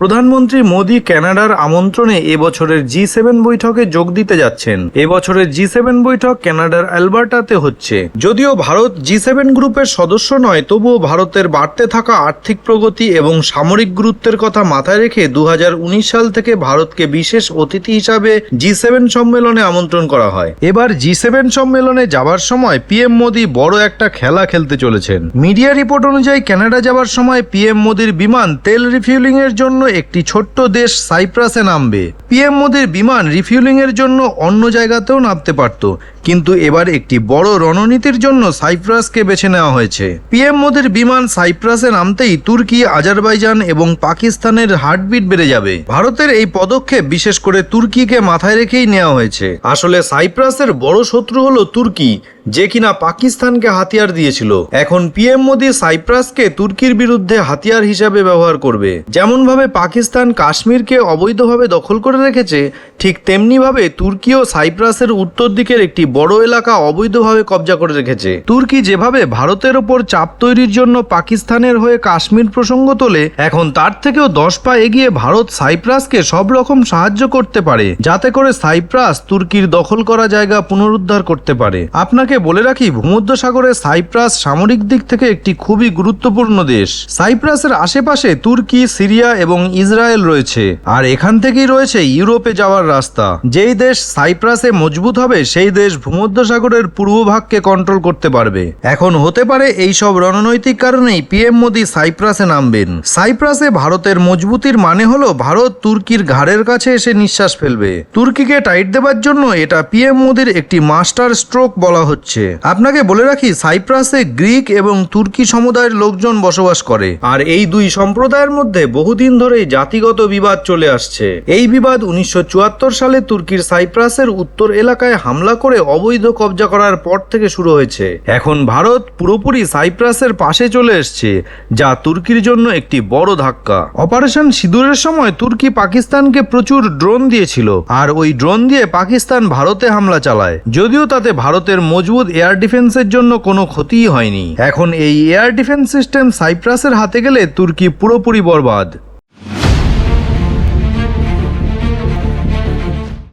প্রধানমন্ত্রী মোদী কানাডার আমন্ত্রণে এবছরের জি সেভেন বৈঠকে যোগ দিতে যাচ্ছেন। এবছরের জি সেভেন বৈঠক কানাডার অ্যালবার্টাতে হচ্ছে। যদিও ভারত জি সেভেন গ্রুপের সদস্য নয়, তবুও ভারতের বাড়তে থাকা আর্থিক প্রগতি এবং সামরিক গুরুত্বের কথা মাথায় রেখে দু হাজার উনিশ সাল থেকে ভারতকে বিশেষ অতিথি হিসাবে জি সেভেন সম্মেলনে আমন্ত্রণ করা হয়। এবার জি সেভেন সম্মেলনে যাবার সময় পিএম মোদী বড় একটা খেলা খেলতে চলেছেন। মিডিয়া রিপোর্ট অনুযায়ী কানাডা যাবার সময় পিএম মোদির বিমান তেল রিফিউলিং এর জন্য একটি ছোট্ট দেশ সাইপ্রাসে নামবে। পিএম মোদীর বিমান রিফিউলিং এর জন্য অন্য জায়গাতেও নামতে পারত, কিন্তু এবার একটি বড় রণনীতির জন্য সাইপ্রাসকে বেছে নেওয়া হয়েছে। পিএম মোদীর বিমান সাইপ্রাসে নামতেই তুর্কি, আজারবাইজান এবং পাকিস্তানের হার্টবিট বেড়ে যাবে। ভারতের এই পদক্ষেপ বিশেষ করে তুর্কিকে মাথায় রেখেই নেওয়া হয়েছে। আসলে সাইপ্রাসের বড় শত্রু হলো তুর্কি যে কিনা পাকিস্তানকে হাতিয়ার দিয়েছিল। এখন পিএম মোদী সাইপ্রাসকে তুর্কির বিরুদ্ধে হাতিয়ার হিসাবে ব্যবহার করবে। যেমন ভাবে পাকিস্তান কাশ্মীরকে অবৈধভাবে দখল করে রেখেছে, ঠিক তেমনি ভাবে তুর্কিও সাইপ্রাসের উত্তর দিকের একটি বড় এলাকা অবৈধভাবে কবজা করে রেখেছে। তুর্কি যেভাবে ভারতের ওপর চাপ তৈরির জন্য পাকিস্তানের হয়ে কাশ্মীর প্রসঙ্গ তোলে, এখন তার থেকেও দশ পা এগিয়ে ভারত সাইপ্রাসকে সব রকম সাহায্য করতে পারে, যাতে করে সাইপ্রাস তুর্কির দখল করা জায়গা পুনরুদ্ধার করতে পারে। আপনাকে বলে রাখি, ভূমধ্যসাগরে সাইপ্রাস সামরিক দিক থেকে একটি খুবই গুরুত্বপূর্ণ দেশ। সাইপ্রাসের আশেপাশে তুর্কি, সিরিয়া এবং ইসরায়েল রয়েছে, আর এখান থেকেই রয়েছে ইউরোপে যাওয়ার রাস্তা। যেই দেশ সাইপ্রাসে মজবুত হবে, সেই দেশ ভূমধ্যসাগরের পূর্ব ভাগকে কন্ট্রোল করতে পারবে। এখন হতে পারে এই সব রণনৈতিক কারণেই পিএম মোদি সাইপ্রাসে নামবেন। সাইপ্রাসে ভারতের মজবুতির মানে হলো, ভারত তুর্কির ঘাড়ের কাছে এসে নিঃশ্বাস ফেলবে। তুর্কিকে টাইট দেবার জন্য এটা পিএম মোদির একটি মাস্টার স্ট্রোক বলা হচ্ছে। আপনাকে বলে রাখি, সাইপ্রাসে গ্রিক এবং তুর্কি সমুদায়ের লোকজন বসবাস করে। আর এই দুই সম্প্রদায়ের মধ্যে বহুদিন ধরেই জাতিগত বিবাদ চলে আসছে। এই বিবাদ উনিশশো চুয়াত্তর সালে তুর্কির সাইপ্রাসের উত্তর এলাকায় হামলা করে অবৈধ কবজা করার পর থেকে শুরু হয়েছে। এখন ভারত পুরোপুরি সাইপ্রাসের পাশে চলে এসছে, যা তুর্কির জন্য একটি বড় ধাক্কা। অপারেশন সিঁদুরের সময় তুর্কি পাকিস্তানকে প্রচুর ড্রোন দিয়েছিল, আর ওই ড্রোন দিয়ে পাকিস্তান ভারতে হামলা চালায়। যদিও তাতে ভারতের মজবুত এয়ার ডিফেন্সের জন্য কোনো ক্ষতিই হয়নি। এখন এই এয়ার ডিফেন্স সিস্টেম সাইপ্রাসের হাতে গেলে তুর্কি পুরোপুরি বরবাদ।